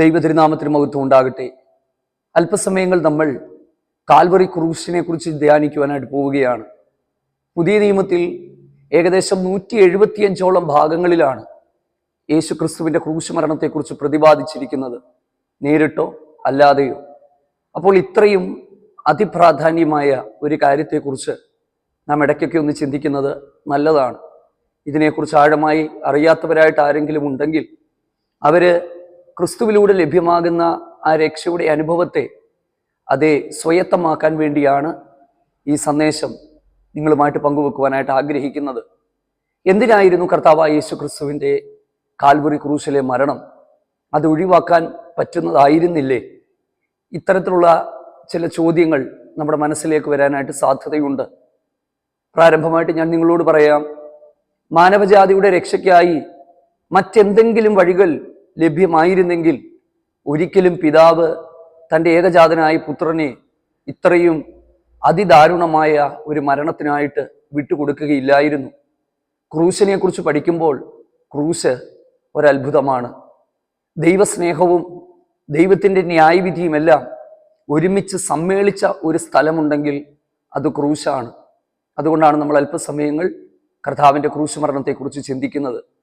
ദൈവതിരുനാമത്തിന് മഹത്വം ഉണ്ടാകട്ടെ. അല്പസമയങ്ങൾ നമ്മൾ കാൽവറി ക്രൂശിനെ കുറിച്ച് ധ്യാനിക്കുവാനായിട്ട് പോവുകയാണ്. പുതിയ നിയമത്തിൽ ഏകദേശം നൂറ്റി എഴുപത്തിയഞ്ചോളം ഭാഗങ്ങളിലാണ് യേശു ക്രിസ്തുവിന്റെ ക്രൂശ് മരണത്തെക്കുറിച്ച് പ്രതിപാദിച്ചിരിക്കുന്നത്. നേരിട്ടോ അല്ലാതെയോ. അപ്പോൾ ഇത്രയും അതിപ്രാധാന്യമായ ഒരു കാര്യത്തെക്കുറിച്ച് നാം ഇടയ്ക്കൊക്കെ ഒന്ന് ചിന്തിക്കുന്നത് നല്ലതാണ്. ഇതിനെക്കുറിച്ച് ആഴമായി അറിയാത്തവരായിട്ട് ആരെങ്കിലും ഉണ്ടെങ്കിൽ അവർ ക്രിസ്തുവിലൂടെ ലഭ്യമാകുന്ന ആ രക്ഷയുടെ അനുഭവത്തെ അതേ സ്വയത്തമാക്കാൻ വേണ്ടിയാണ് ഈ സന്ദേശം നിങ്ങളുമായിട്ട് പങ്കുവെക്കുവാനായിട്ട് ആഗ്രഹിക്കുന്നത്. എന്തിനായിരുന്നു കർത്താവായ യേശു ക്രിസ്തുവിന്റെ കാൽവറി ക്രൂശിലെ മരണം? അത് ഒഴിവാക്കാൻ പറ്റുന്നതായിരുന്നില്ലേ? ഇത്തരത്തിലുള്ള ചില ചോദ്യങ്ങൾ നമ്മുടെ മനസ്സിലേക്ക് വരാനായിട്ട് സാധ്യതയുണ്ട്. പ്രാരംഭമായിട്ട് ഞാൻ നിങ്ങളോട് പറയാം മാനവജാതിയുടെ രക്ഷയ്ക്കായി മറ്റെന്തെങ്കിലും വഴികൾ ലഭ്യമായിരുന്നെങ്കിൽ ഒരിക്കലും പിതാവ് തന്റെ ഏകജാതനായ പുത്രനെ ഇത്രയും അതിദാരുണമായ ഒരു മരണത്തിനായിട്ട് വിട്ടുകൊടുക്കുകയില്ലായിരുന്നു. ക്രൂശനെക്കുറിച്ച് പഠിക്കുമ്പോൾ ക്രൂശ് ഒരത്ഭുതമാണ്. ദൈവസ്നേഹവും ദൈവത്തിന്റെ ന്യായവിധിയുമെല്ലാം ഒരുമിച്ച് സമ്മേളിച്ച ഒരു സ്ഥലമുണ്ടെങ്കിൽ അത് ക്രൂശാണ്. അതുകൊണ്ടാണ് നമ്മൾ അല്പസമയങ്ങൾ കർത്താവിന്റെ ക്രൂശ് മരണത്തെക്കുറിച്ച് ചിന്തിക്കുന്നത്.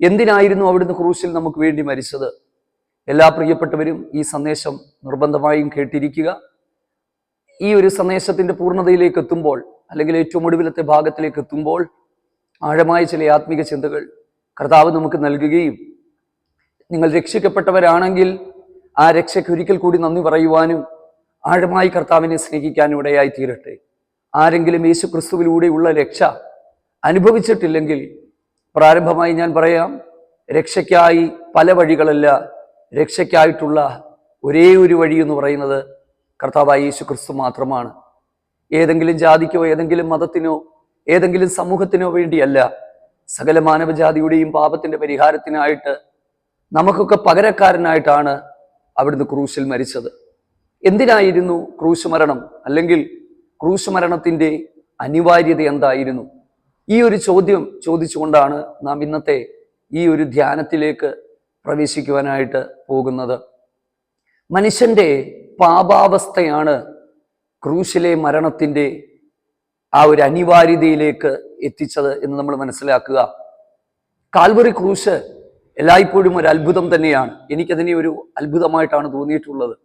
എന്തിനായിരുന്നു അവിടുന്ന് ക്രൂശിൽ നമുക്ക് വേണ്ടി മരിച്ചത്? എല്ലാ പ്രിയപ്പെട്ടവരും ഈ സന്ദേശം നിർബന്ധമായും കേട്ടിരിക്കുക. ഈ ഒരു സന്ദേശത്തിന്റെ പൂർണതയിലേക്ക് എത്തുമ്പോൾ അല്ലെങ്കിൽ ഏറ്റവും ഒടുവിലത്തെ ഭാഗത്തിലേക്ക് എത്തുമ്പോൾ ആഴമായ ചില ആത്മീക ചിന്തകൾ കർത്താവ് നമുക്ക് നൽകുകയും നിങ്ങൾ രക്ഷിക്കപ്പെട്ടവരാണെങ്കിൽ ആ രക്ഷയ്ക്ക് ഒരിക്കൽ കൂടി നന്ദി പറയുവാനും ആഴമായി കർത്താവിനെ സ്നേഹിക്കാനും ഇടയായി തീരട്ടെ ആരെങ്കിലും യേശു ക്രിസ്തുവിലൂടെയുള്ള രക്ഷ അനുഭവിച്ചിട്ടില്ലെങ്കിൽ പ്രാരംഭമായി ഞാൻ പറയാം രക്ഷയ്ക്കായി പല വഴികളല്ല രക്ഷയ്ക്കായിട്ടുള്ള ഒരേ ഒരു വഴി എന്ന് പറയുന്നത് കർത്താവായ യേശു ക്രിസ്തു മാത്രമാണ്. ഏതെങ്കിലും ജാതിക്കോ ഏതെങ്കിലും മതത്തിനോ ഏതെങ്കിലും സമൂഹത്തിനോ വേണ്ടിയല്ല സകല മാനവജാതിയുടെയും പാപത്തിന്റെ പരിഹാരത്തിനായിട്ട് നമുക്കൊക്കെ പകരക്കാരനായിട്ടാണ് അവിടുന്ന് ക്രൂശിൽ മരിച്ചത്. എന്തിനായിരുന്നു ക്രൂശ് മരണം? അല്ലെങ്കിൽ ക്രൂശ് മരണത്തിന്റെ അനിവാര്യത എന്തായിരുന്നു? ഈ ഒരു ചോദ്യം ചോദിച്ചുകൊണ്ടാണ് നാം ഇന്നത്തെ ഈ ഒരു ധ്യാനത്തിലേക്ക് പ്രവേശിക്കുവാനായിട്ട് പോകുന്നത്. മനുഷ്യന്റെ പാപാവസ്ഥയാണ് ക്രൂശിലെ മരണത്തിന്റെ ആ ഒരു അനിവാര്യതയിലേക്ക് എത്തിച്ചത് എന്ന് നമ്മൾ മനസ്സിലാക്കുക. കാൽവറി ക്രൂശ് എല്ലായ്പ്പോഴും ഒരു അത്ഭുതം തന്നെയാണ്. എനിക്കതിനെ ഒരു അത്ഭുതമായിട്ടാണ് തോന്നിയിട്ടുള്ളത്.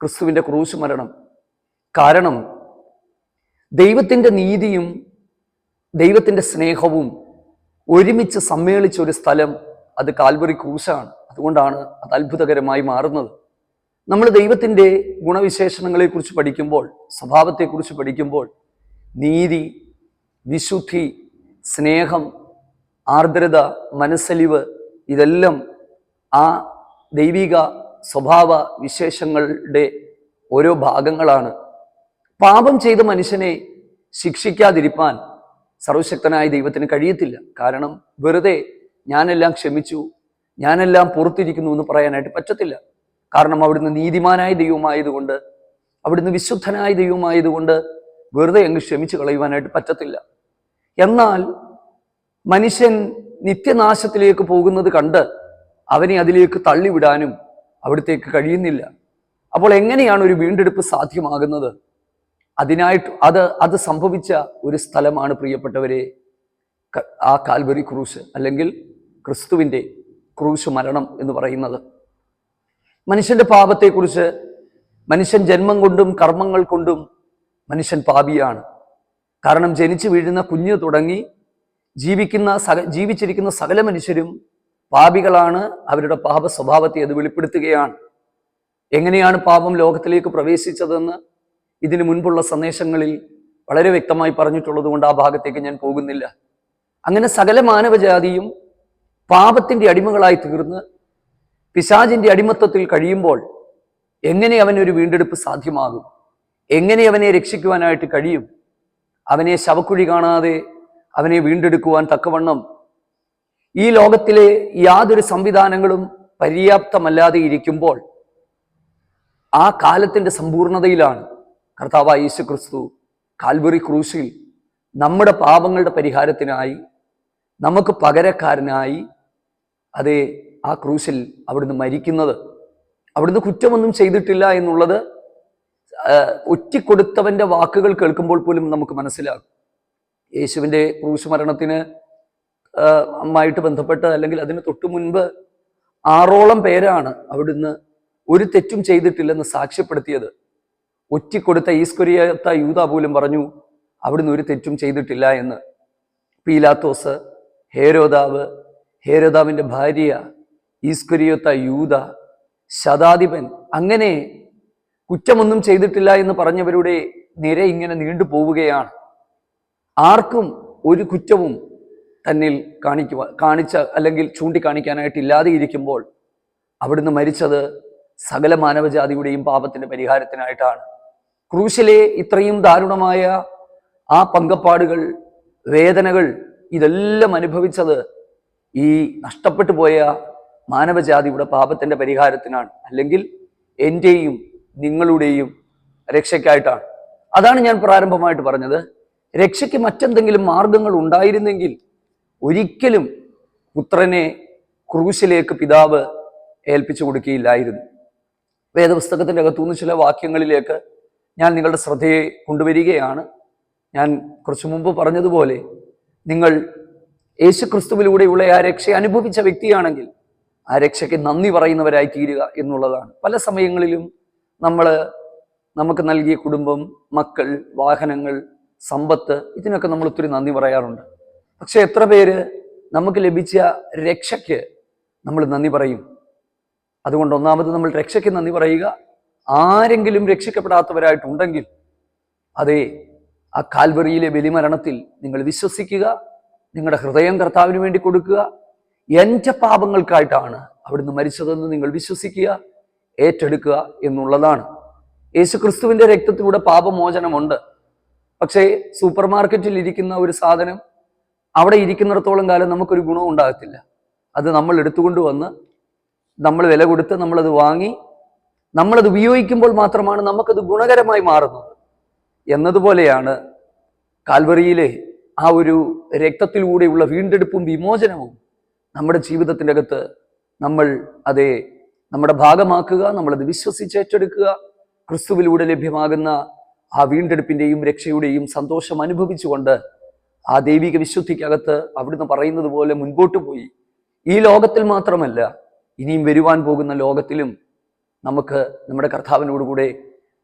ക്രിസ്തുവിന്റെ ക്രൂശ് മരണം. കാരണം ദൈവത്തിന്റെ നീതിയും ദൈവത്തിന്റെ സ്നേഹവും ഒരുമിച്ച് സമ്മേളിച്ച ഒരു സ്ഥലം അത് കാൽവറി ക്രൂശാണ് അതുകൊണ്ടാണ് അത് അത്ഭുതകരമായി മാറുന്നത്. നമ്മൾ ദൈവത്തിന്റെ ഗുണവിശേഷണങ്ങളെക്കുറിച്ച് പഠിക്കുമ്പോൾ സ്വഭാവത്തെക്കുറിച്ച് പഠിക്കുമ്പോൾ നീതി വിശുദ്ധി സ്നേഹം ആർദ്രത മനസ്സലിവ് ഇതെല്ലാം ആ ദൈവിക സ്വഭാവ വിശേഷങ്ങളുടെ ഓരോ ഭാഗങ്ങളാണ്. പാപം ചെയ്ത മനുഷ്യനെ ശിക്ഷിക്കാതിരിപ്പാൻ സർവശക്തനായ ദൈവത്തിന് കഴിയത്തില്ല. കാരണം വെറുതെ ഞാനെല്ലാം ക്ഷമിച്ചു ഞാനെല്ലാം പുറത്തിരിക്കുന്നു എന്ന് പറയാനായിട്ട് പറ്റത്തില്ല. കാരണം അവിടുന്ന് നീതിമാനായ ദൈവമായതുകൊണ്ട് അവിടുന്ന് വിശുദ്ധനായ ദൈവമായതുകൊണ്ട് വെറുതെ അങ്ങ് ക്ഷമിച്ചു കളയുവാനായിട്ട് പറ്റത്തില്ല. എന്നാൽ മനുഷ്യൻ നിത്യനാശത്തിലേക്ക് പോകുന്നത് കണ്ട് അവനെ അതിലേക്ക് തള്ളിവിടാനും അവിടത്തേക്ക് കഴിയുന്നില്ല. അപ്പോൾ എങ്ങനെയാണ് ഒരു വീണ്ടെടുപ്പ് സാധ്യമാകുന്നത്? അതിനായിട്ട് അത് അത് സംഭവിച്ച ഒരു സ്ഥലമാണ് പ്രിയപ്പെട്ടവരെ ആ കാൽവരി ക്രൂശ് അല്ലെങ്കിൽ ക്രിസ്തുവിന്റെ ക്രൂശ് മരണം എന്ന് പറയുന്നത്. മനുഷ്യന്റെ പാപത്തെക്കുറിച്ച് മനുഷ്യൻ ജന്മം കൊണ്ടും കർമ്മങ്ങൾ കൊണ്ടും മനുഷ്യൻ പാപിയാണ്. കാരണം ജനിച്ചു വീഴുന്ന കുഞ്ഞ് തുടങ്ങി ജീവിക്കുന്ന സക ജീവിച്ചിരിക്കുന്ന സകല മനുഷ്യരും പാപികളാണ് അവരുടെ പാപ സ്വഭാവത്തെ അത് വെളിപ്പെടുത്തുകയാണ്. എങ്ങനെയാണ് പാപം ലോകത്തിലേക്ക് പ്രവേശിച്ചതെന്ന് ഇതിനു മുൻപുള്ള സന്ദേശങ്ങളിൽ വളരെ വ്യക്തമായി പറഞ്ഞിട്ടുള്ളത് കൊണ്ട് ആ ഭാഗത്തേക്ക് ഞാൻ പോകുന്നില്ല. അങ്ങനെ സകല മാനവജാതിയും പാപത്തിന്റെ അടിമകളായി തീർന്ന് പിശാജിന്റെ അടിമത്തത്തിൽ കഴിയുമ്പോൾ എങ്ങനെ അവനൊരു വീണ്ടെടുപ്പ് സാധ്യമാകും? എങ്ങനെ അവനെ രക്ഷിക്കുവാനായിട്ട് കഴിയും? അവനെ ശവക്കുഴി കാണാതെ അവനെ വീണ്ടെടുക്കുവാൻ തക്കവണ്ണം ഈ ലോകത്തിലെ യാതൊരു സംവിധാനങ്ങളും പര്യാപ്തമല്ലാതെ ഇരിക്കുമ്പോൾ ആ കാലത്തിന്റെ സമ്പൂർണതയിലാണ് കർത്താവായ യേശു ക്രിസ്തു കാൽവറി ക്രൂശിൽ നമ്മുടെ പാപങ്ങളുടെ പരിഹാരത്തിനായി നമുക്ക് പകരക്കാരനായി അതേ ആ ക്രൂശിൽ അവിടുന്ന് മരിക്കുന്നത്. അവിടുന്ന് കുറ്റമൊന്നും ചെയ്തിട്ടില്ല എന്നുള്ളത് ഒറ്റിക്കൊടുത്തവന്റെ വാക്കുകൾ കേൾക്കുമ്പോൾ പോലും നമുക്ക് മനസ്സിലാകും. യേശുവിന്റെ ക്രൂശ് മരണത്തിന് ആ, ബന്ധപ്പെട്ട് അല്ലെങ്കിൽ അതിന് തൊട്ടു മുൻപ് ആറോളം പേരാണ് അവിടുന്ന് ഒരു തെറ്റും ചെയ്തിട്ടില്ലെന്ന് സാക്ഷ്യപ്പെടുത്തിയത്. ഒറ്റിക്കൊടുത്ത ഈസ്കുരിയത്ത യൂത പോലും പറഞ്ഞു അവിടുന്ന് ഒരു തെറ്റും ചെയ്തിട്ടില്ല എന്ന്. പീലാത്തോസ് ഹേരോദാവ് ഹേരോദാവിന്റെ ഭാര്യ ഈസ്കുരിയത്ത യൂത ശതാധിപൻ അങ്ങനെ കുറ്റമൊന്നും ചെയ്തിട്ടില്ല എന്ന് പറഞ്ഞവരുടെ നിര ഇങ്ങനെ നീണ്ടു പോവുകയാണ്. ആർക്കും ഒരു കുറ്റവും തന്നിൽ കാണിക്കുക കാണിച്ച അല്ലെങ്കിൽ ചൂണ്ടിക്കാണിക്കാനായിട്ട് ഇല്ലാതെ ഇരിക്കുമ്പോൾ അവിടുന്ന് മരിച്ചത് സകല മാനവജാതിയുടെയും പാപത്തിന്റെ പരിഹാരത്തിനായിട്ടാണ്. ക്രൂശിലെ ഇത്രയും ദാരുണമായ ആ പങ്കപ്പാടുകൾ വേദനകൾ ഇതെല്ലാം അനുഭവിച്ചത് ഈ നഷ്ടപ്പെട്ടു പോയ മാനവജാതിയുടെ പാപത്തിന്റെ പരിഹാരത്തിനാണ്. അല്ലെങ്കിൽ എന്റെയും നിങ്ങളുടെയും രക്ഷയ്ക്കായിട്ടാണ്. അതാണ് ഞാൻ പ്രാരംഭമായിട്ട് പറഞ്ഞത്. രക്ഷയ്ക്ക് മറ്റെന്തെങ്കിലും മാർഗങ്ങൾ ഉണ്ടായിരുന്നെങ്കിൽ ഒരിക്കലും പുത്രനെ ക്രൂശിലേക്ക് പിതാവ് ഏൽപ്പിച്ചു കൊടുക്കുകയില്ലായിരുന്നു. വേദപുസ്തകത്തിന്റെ അകത്തുനിന്ന് ചില വാക്യങ്ങളിലേക്ക് ഞാൻ നിങ്ങളുടെ ശ്രദ്ധയെ കൊണ്ടുവരികയാണ്. ഞാൻ കുറച്ചു മുമ്പ് പറഞ്ഞതുപോലെ നിങ്ങൾ യേശു ക്രിസ്തുവിലൂടെയുള്ള ആ രക്ഷ അനുഭവിച്ച വ്യക്തിയാണെങ്കിൽ ആ രക്ഷയ്ക്ക് നന്ദി പറയുന്നവരായി തീരുക എന്നുള്ളതാണ്. പല സമയങ്ങളിലും നമ്മൾ നമുക്ക് നൽകിയ കുടുംബം മക്കൾ വാഹനങ്ങൾ സമ്പത്ത് ഇതിനൊക്കെ നമ്മൾ ഒത്തിരി നന്ദി പറയാറുണ്ട്. പക്ഷെ എത്ര പേര് നമുക്ക് ലഭിച്ച രക്ഷയ്ക്ക് നമ്മൾ നന്ദി പറയും? അതുകൊണ്ട് ഒന്നാമത് നമ്മൾ രക്ഷയ്ക്ക് നന്ദി പറയുക ആരെങ്കിലും രക്ഷിക്കപ്പെടാത്തവരായിട്ടുണ്ടെങ്കിൽ അതെ ആ കാൽവറിയിലെ ബലിമരണത്തിൽ നിങ്ങൾ വിശ്വസിക്കുക നിങ്ങളുടെ ഹൃദയം കർത്താവിന് വേണ്ടി കൊടുക്കുക. എന്റെ പാപങ്ങൾക്കായിട്ടാണ് അവിടുന്ന് മരിച്ചതെന്ന് നിങ്ങൾ വിശ്വസിക്കുക ഏറ്റെടുക്കുക എന്നുള്ളതാണ്. യേശു ക്രിസ്തുവിന്റെ രക്തത്തിലൂടെ പാപമോചനമുണ്ട്. പക്ഷേ സൂപ്പർ മാർക്കറ്റിൽ ഇരിക്കുന്ന ഒരു സാധനം അവിടെ ഇരിക്കുന്നിടത്തോളം കാലം നമുക്കൊരു ഗുണവും ഉണ്ടാകത്തില്ല. അത് നമ്മൾ എടുത്തുകൊണ്ട് വന്ന് നമ്മൾ വില കൊടുത്ത് നമ്മളത് വാങ്ങി നമ്മളത് ഉപയോഗിക്കുമ്പോൾ മാത്രമാണ് നമുക്കത് ഗുണകരമായി മാറുന്നത്. എന്നതുപോലെയാണ് കാൽവറിയിലെ ആ ഒരു രക്തത്തിലൂടെയുള്ള വീണ്ടെടുപ്പും വിമോചനവും നമ്മുടെ ജീവിതത്തിന്റെ അകത്ത് നമ്മൾ അതെ നമ്മുടെ ഭാഗമാക്കുക നമ്മളത് വിശ്വസിച്ച് ഏറ്റെടുക്കുക ക്രിസ്തുവിലൂടെ ലഭ്യമാകുന്ന ആ വീണ്ടെടുപ്പിന്റെയും രക്ഷയുടെയും സന്തോഷം അനുഭവിച്ചുകൊണ്ട് ആ ദൈവിക വിശുദ്ധിക്കകത്ത് അവിടുന്ന് പറയുന്നത് പോലെ മുൻപോട്ട് പോയി. ഈ ലോകത്തിൽ മാത്രമല്ല ഇനിയും വരുവാൻ പോകുന്ന ലോകത്തിലും നമുക്ക് നമ്മുടെ കർത്താവിനോടുകൂടെ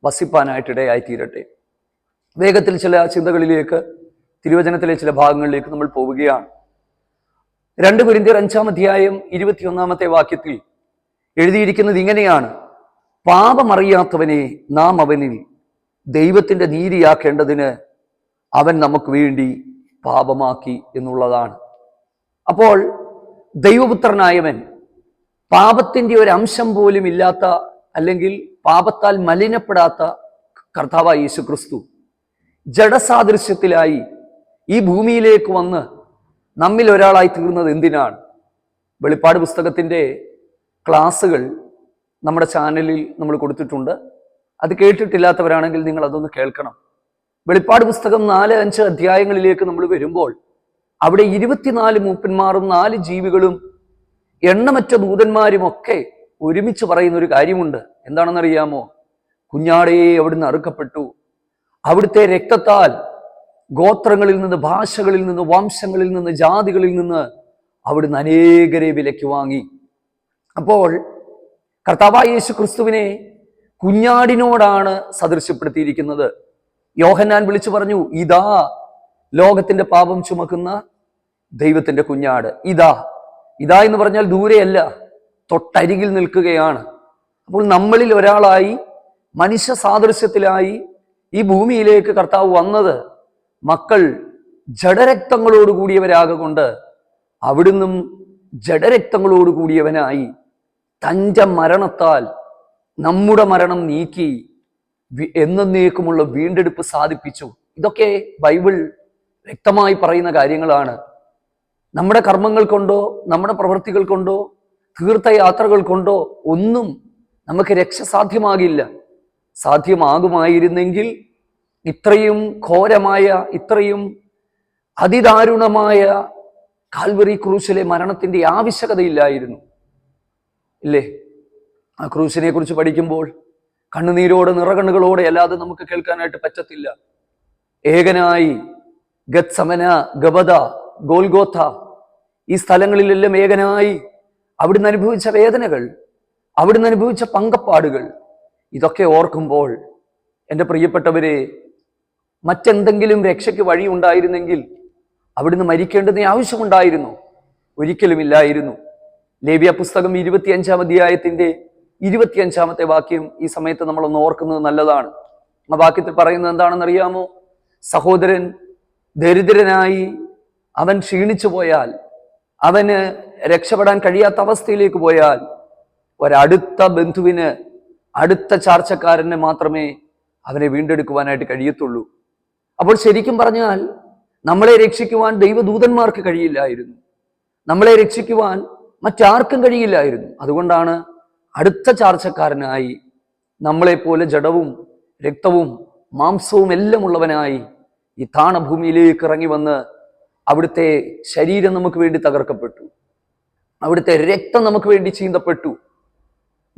വസിപ്പാനായിട്ടിടയായി തീരട്ടെ വേഗത്തിൽ ചില ചിന്തകളിലേക്ക് തിരുവചനത്തിലെ ചില ഭാഗങ്ങളിലേക്ക് നമ്മൾ പോവുകയാണ്. രണ്ട് കുരിന്തിയർ അഞ്ചാം അധ്യായം ഇരുപത്തിയൊന്നാമത്തെ വാക്യത്തിൽ എഴുതിയിരിക്കുന്നത് ഇങ്ങനെയാണ്. പാപമറിയാത്തവനെ നാം അവനിൽ ദൈവത്തിന്റെ നീതിയാക്കേണ്ടതിന് അവൻ നമുക്ക് വേണ്ടി പാപമാക്കി എന്നുള്ളതാണ്. അപ്പോൾ ദൈവപുത്രനായവൻ പാപത്തിന്റെ ഒരു അംശം പോലും ഇല്ലാത്ത അല്ലെങ്കിൽ പാപത്താൽ മലിനപ്പെടാത്ത കർത്താവ് യേശു ക്രിസ്തു ജഡസാദൃശ്യത്തിലായി ഈ ഭൂമിയിലേക്ക് വന്ന് നമ്മിൽ ഒരാളായി തീർന്നത് എന്തിനാണ്? വെളിപ്പാട് പുസ്തകത്തിന്റെ ക്ലാസ്സുകൾ നമ്മുടെ ചാനലിൽ നമ്മൾ കൊടുത്തിട്ടുണ്ട്. അത് കേട്ടിട്ടില്ലാത്തവരാണെങ്കിൽ നിങ്ങൾ അതൊന്ന് കേൾക്കണം. വെളിപ്പാട് പുസ്തകം നാല് അഞ്ച് അധ്യായങ്ങളിലേക്ക് നമ്മൾ വരുമ്പോൾ അവിടെ ഇരുപത്തിനാല് മൂപ്പന്മാരും നാല് ജീവികളും എണ്ണമറ്റ ദൂതന്മാരുമൊക്കെ ഒരുമിച്ച് പറയുന്ന ഒരു കാര്യമുണ്ട്. എന്താണെന്നറിയാമോ? കുഞ്ഞാടേ അവിടുന്ന് അറുക്കപ്പെട്ടു. അവിടുത്തെ രക്തത്താൽ ഗോത്രങ്ങളിൽ നിന്ന് ഭാഷകളിൽ നിന്ന് വംശങ്ങളിൽ നിന്ന് ജാതികളിൽ നിന്ന് അവിടുന്ന് അനേകരെ വിലയ്ക്ക് വാങ്ങി. അപ്പോൾ കർത്താവായ യേശു ക്രിസ്തുവിനെ കുഞ്ഞാടിനോടാണ് സദൃശ്യപ്പെടുത്തിയിരിക്കുന്നത്. യോഹന്നാൻ വിളിച്ചു പറഞ്ഞു ഇതാ ലോകത്തിന്റെ പാപം ചുമക്കുന്ന ദൈവത്തിന്റെ കുഞ്ഞാട്. ഇതാ ഇതാ എന്ന് പറഞ്ഞാൽ ദൂരെയല്ല തൊട്ടരികിൽ നിൽക്കുകയാണ്. അപ്പോൾ നമ്മളിൽ ഒരാളായി മനുഷ്യ സാദൃശ്യത്തിലായി ഈ ഭൂമിയിലേക്ക് കർത്താവ് വന്നത് മക്കൾ ജഡരക്തങ്ങളോട് കൂടിയവരാകൊണ്ട് അവിടുന്നും ജഡരക്തങ്ങളോട് കൂടിയവനായി തന്റെ മരണത്താൽ നമ്മുടെ മരണം നീക്കി എന്ന എന്നേക്കുമുള്ള വീണ്ടെടുപ്പ് സാധിപ്പിച്ചു. ഇതൊക്കെ ബൈബിൾ വ്യക്തമായി പറയുന്ന കാര്യങ്ങളാണ്. നമ്മുടെ കർമ്മങ്ങൾ കൊണ്ടോ നമ്മുടെ പ്രവൃത്തികൾ കൊണ്ടോ തീർത്ഥയാത്രകൾ കൊണ്ടോ ഒന്നും നമുക്ക് രക്ഷ സാധ്യമാകില്ല. സാധ്യമാകുമായിരുന്നെങ്കിൽ ഇത്രയും ഘോരമായ ഇത്രയും അതിദാരുണമായ കാൽവറി ക്രൂശിലെ മരണത്തിന്റെ ആവശ്യകതയില്ലായിരുന്നു. ഇല്ലേ? ആ ക്രൂശിനെ കുറിച്ച് പഠിക്കുമ്പോൾ കണ്ണുനീരോടെ നിറകണ്ണുകളോടെ അല്ലാതെ നമുക്ക് കേൾക്കാനായിട്ട് പറ്റത്തില്ല. ഏകനായി ഗത്സമന ഗബദ ഗോൽഗോഥ ഈ സ്ഥലങ്ങളിലെല്ലാം ഏകനായി അവിടുന്ന് അനുഭവിച്ച വേദനകൾ അവിടുന്ന് അനുഭവിച്ച പങ്കപ്പാടുകൾ ഇതൊക്കെ ഓർക്കുമ്പോൾ എന്റെ പ്രിയപ്പെട്ടവരെ മറ്റെന്തെങ്കിലും രക്ഷയ്ക്ക് വഴി ഉണ്ടായിരുന്നെങ്കിൽ അവിടുന്ന് മരിക്കേണ്ടതിന് ആവശ്യമുണ്ടായിരുന്നു ഒരിക്കലുമില്ലായിരുന്നു ലേവ്യ പുസ്തകം ഇരുപത്തിയഞ്ചാം അധ്യായത്തിന്റെ ഇരുപത്തിയഞ്ചാമത്തെ വാക്യം ഈ സമയത്ത് നമ്മളൊന്ന് ഓർക്കുന്നത് നല്ലതാണ്. ആ വാക്യത്തിൽ പറയുന്നത് എന്താണെന്ന് അറിയാമോ സഹോദരൻ ദരിദ്രനായി അവൻ ക്ഷീണിച്ചു പോയാൽ അവന് രക്ഷപ്പെടാൻ കഴിയാത്ത അവസ്ഥയിലേക്ക് പോയാൽ ഒരടുത്ത ബന്ധുവിന് അടുത്ത ചാർച്ചക്കാരന് മാത്രമേ അവനെ വീണ്ടെടുക്കുവാനായിട്ട് കഴിയത്തുള്ളൂ. അപ്പോൾ ശരിക്കും പറഞ്ഞാൽ നമ്മളെ രക്ഷിക്കുവാൻ ദൈവദൂതന്മാർക്ക് കഴിയില്ലായിരുന്നു. നമ്മളെ രക്ഷിക്കുവാൻ മറ്റാർക്കും കഴിയില്ലായിരുന്നു. അതുകൊണ്ടാണ് അടുത്ത ചാർച്ചക്കാരനായി നമ്മളെപ്പോലെ ജഡവും രക്തവും മാംസവും എല്ലാം ഉള്ളവനായി ഈ താണഭൂമിയിലേക്ക് ഇറങ്ങി വന്ന് അവിടുത്തെ ശരീരം നമുക്ക് വേണ്ടി തകർക്കപ്പെട്ടു. അവിടുത്തെ രക്തം നമുക്ക് വേണ്ടി ചീന്തപ്പെട്ടു.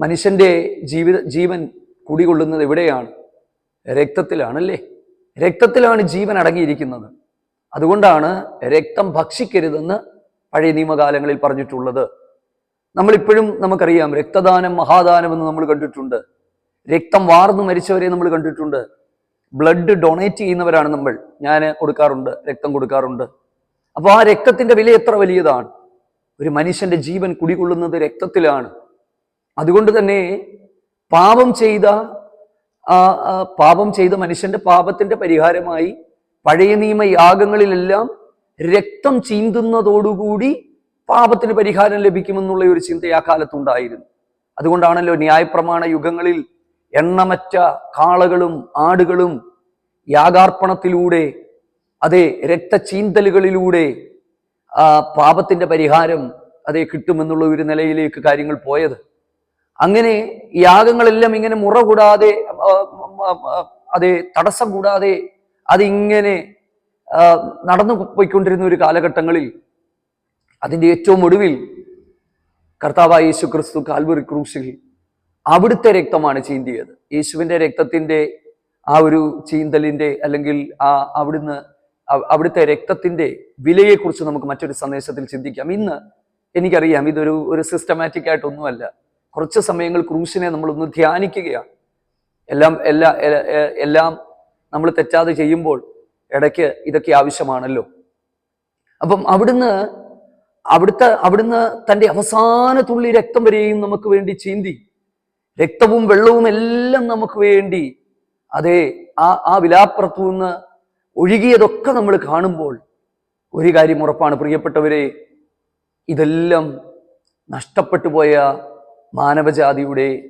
മനുഷ്യന്റെ ജീവിത ജീവൻ കുടികൊള്ളുന്നത് എവിടെയാണ്? രക്തത്തിലാണല്ലേ? രക്തത്തിലാണ് ജീവൻ അടങ്ങിയിരിക്കുന്നത്. അതുകൊണ്ടാണ് രക്തം ഭക്ഷിക്കരുതെന്ന് പഴയ നിയമകാലങ്ങളിൽ പറഞ്ഞിട്ടുള്ളത്. നമ്മളിപ്പോഴും നമുക്കറിയാം രക്തദാനം മഹാദാനം എന്ന് നമ്മൾ കണ്ടിട്ടുണ്ട്. രക്തം വാർന്നു മരിച്ചവരെ നമ്മൾ കണ്ടിട്ടുണ്ട്. ബ്ലഡ് ഡൊണേറ്റ് ചെയ്യുന്നവരാണ് നമ്മൾ. ഞാൻ കൊടുക്കാറുണ്ട് രക്തം കൊടുക്കാറുണ്ട്. അപ്പോൾ ആ രക്തത്തിന്റെ വില എത്ര വലിയതാണ്? ഒരു മനുഷ്യന്റെ ജീവൻ കുടികൊള്ളുന്നത് രക്തത്തിലാണ്. അതുകൊണ്ട് തന്നെ പാപം ചെയ്ത ആ പാപം ചെയ്ത മനുഷ്യന്റെ പാപത്തിന്റെ പരിഹാരമായി പഴയ നിയമ യാഗങ്ങളിലെല്ലാം രക്തം ചീന്തുന്നതോടുകൂടി പാപത്തിന് പരിഹാരം ലഭിക്കുമെന്നുള്ള ഒരു ചിന്ത ആ കാലത്തുണ്ടായിരുന്നു. അതുകൊണ്ടാണല്ലോ ന്യായപ്രമാണ യുഗങ്ങളിൽ എണ്ണമറ്റ കാളകളും ആടുകളും യാഗാർപ്പണത്തിലൂടെ അതെ രക്തചീന്തലുകളിലൂടെ ആ പാപത്തിന്റെ പരിഹാരം അതേ കിട്ടുമെന്നുള്ള ഒരു നിലയിലേക്ക് കാര്യങ്ങൾ പോയത്. അങ്ങനെ യാഗങ്ങളെല്ലാം ഇങ്ങനെ മുറ കൂടാതെ അതേ തടസ്സം കൂടാതെ അതിങ്ങനെ നടന്നു പോയിക്കൊണ്ടിരുന്ന ഒരു കാലഘട്ടങ്ങളിൽ അതിന്റെ ഏറ്റവും ഒടുവിൽ കർത്താവായ യേശു ക്രിസ്തു കാൽവറി ക്രൂശിൽ അവിടുത്തെ രക്തമാണ് ചീന്തിയത്. യേശുവിന്റെ രക്തത്തിന്റെ ആ ഒരു ചീന്തലിന്റെ അല്ലെങ്കിൽ ആ അവിടുന്ന് അവ- അവിടുത്തെ രക്തത്തിന്റെ വിലയെക്കുറിച്ച് നമുക്ക് മറ്റൊരു സന്ദേശത്തിൽ ചിന്തിക്കാം. ഇന്ന് എനിക്കറിയാം ഇതൊരു ഒരു സിസ്റ്റമാറ്റിക് ആയിട്ടൊന്നുമല്ല കുറച്ച് സമയങ്ങൾ ക്രൂശിനെ നമ്മളൊന്ന് ധ്യാനിക്കുകയാണ്. എല്ലാം എല്ലാ എല്ലാം നമ്മൾ തെറ്റാതെ ചെയ്യുമ്പോൾ ഇടയ്ക്ക് ഇതൊക്കെ ആവശ്യമാണല്ലോ. അപ്പം അവിടുന്ന് അവിടുത്തെ അവിടുന്ന് തന്റെ അവസാന തുള്ളി രക്തം വരെയും നമുക്ക് വേണ്ടി ചീന്തി. രക്തവും വെള്ളവും എല്ലാം നമുക്ക് വേണ്ടി അതെ ആ ആ വിലാപ്പുറത്തു നിന്ന് ഒഴുകിയതൊക്കെ നമ്മൾ കാണുമ്പോൾ ഒരു കാര്യം ഉറപ്പാണ്. പ്രിയപ്പെട്ടവരെ ഇതെല്ലാം നഷ്ടപ്പെട്ടു പോയ മാനവജാതിയുടെ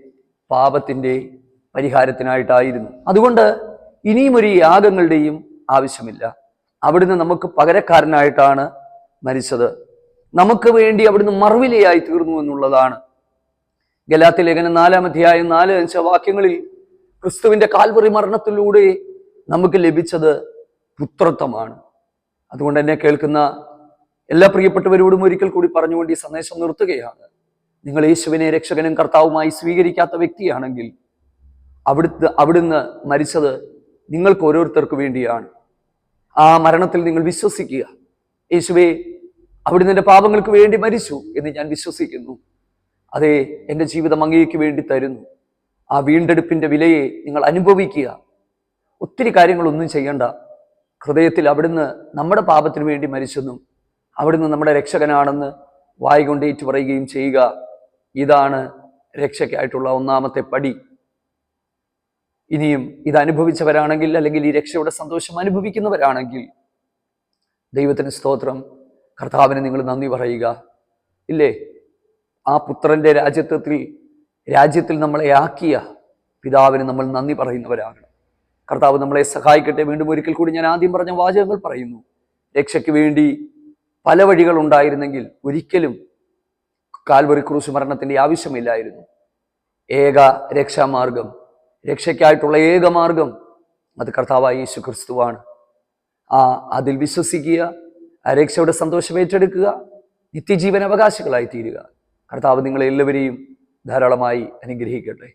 പാപത്തിന്റെ പരിഹാരത്തിനായിട്ടായിരുന്നു. അതുകൊണ്ട് ഇനിയും ഒരു യാഗങ്ങളുടെയും ആവശ്യമില്ല. അവിടുന്ന് നമുക്ക് പകരക്കാരനായിട്ടാണ് മരിച്ചത്. നമുക്ക് വേണ്ടി അവിടുന്ന് മറുവിലയായി തീർന്നു എന്നുള്ളതാണ്. ഗലാത്തി ലേഖനം നാലാം അധ്യായം നാല് അഞ്ച് വാക്യങ്ങളിൽ ക്രിസ്തുവിന്റെ കാൽവറി മരണത്തിലൂടെ നമുക്ക് ലഭിച്ചത് പുത്രത്വമാണ് അതുകൊണ്ട് എന്നെ കേൾക്കുന്ന എല്ലാ പ്രിയപ്പെട്ടവരോടും ഒരിക്കൽ കൂടി പറഞ്ഞുകൊണ്ട് ഈ സന്ദേശം നിർത്തുകയാണ്. നിങ്ങൾ യേശുവിനെ രക്ഷകനും കർത്താവുമായി സ്വീകരിക്കാത്ത വ്യക്തിയാണെങ്കിൽ അവിടുത്തെ അവിടുന്ന് മരിച്ചത് നിങ്ങൾക്ക് ഓരോരുത്തർക്ക് വേണ്ടിയാണ്. ആ മരണത്തിൽ നിങ്ങൾ വിശ്വസിക്കുക. യേശുവെ അവിടുന്ന് എന്റെ പാപങ്ങൾക്ക് വേണ്ടി മരിച്ചു എന്ന് ഞാൻ വിശ്വസിക്കുന്നു. അതെ എന്റെ ജീവിതം അങ്ങേക്ക് വേണ്ടി തരുന്നു. ആ വീണ്ടെടുപ്പിന്റെ വിലയെ നിങ്ങൾ അനുഭവിക്കുക. ഒത്തിരി കാര്യങ്ങളൊന്നും ചെയ്യണ്ട. ഹൃദയത്തിൽ അവിടുന്ന് നമ്മുടെ പാപത്തിന് വേണ്ടി മരിച്ചെന്നും അവിടുന്ന് നമ്മുടെ രക്ഷകനാണെന്ന് വായി കൊണ്ട് പറയുകയും ചെയ്യുക. ഇതാണ് രക്ഷയ്ക്കായിട്ടുള്ള ഒന്നാമത്തെ പടി. ഇനിയും ഇത് അനുഭവിച്ചവരാണെങ്കിൽ അല്ലെങ്കിൽ ഈ രക്ഷയുടെ സന്തോഷം അനുഭവിക്കുന്നവരാണെങ്കിൽ ദൈവത്തിന് സ്തോത്രം. കർത്താവിന് നിങ്ങൾ നന്ദി പറയുക. ഇല്ലേ? ആ പുത്രന്റെ രാജ്യത്വത്തിൽ രാജ്യത്തിൽ നമ്മളെ ആക്കിയ പിതാവിന് നമ്മൾ നന്ദി പറയുന്നവരാകണം. കർത്താവ് നമ്മളെ സഹായിക്കട്ടെ. വീണ്ടും ഒരിക്കൽ കൂടി ഞാൻ ആദ്യം പറഞ്ഞ വാചകങ്ങൾ പറയുന്നു. രക്ഷയ്ക്ക് വേണ്ടി പല വഴികൾ ഉണ്ടായിരുന്നെങ്കിൽ ഒരിക്കലും കാൽവറി ക്രൂസ് മരണത്തിന്റെ ആവശ്യമില്ലായിരുന്നു. ഏക രക്ഷാമാർഗം രക്ഷയ്ക്കായിട്ടുള്ള ഏക മാർഗം അത് കർത്താവായ യേശു ക്രിസ്തുവാണ് ആ അതിൽ വിശ്വസിക്കുക ആ രക്ഷയുടെ സന്തോഷം ഏറ്റെടുക്കുക നിത്യജീവൻ അവകാശികളായി തീരുക കർത്താവ് നിങ്ങളെ എല്ലാവരെയും ധാരാളമായി അനുഗ്രഹിക്കട്ടെ.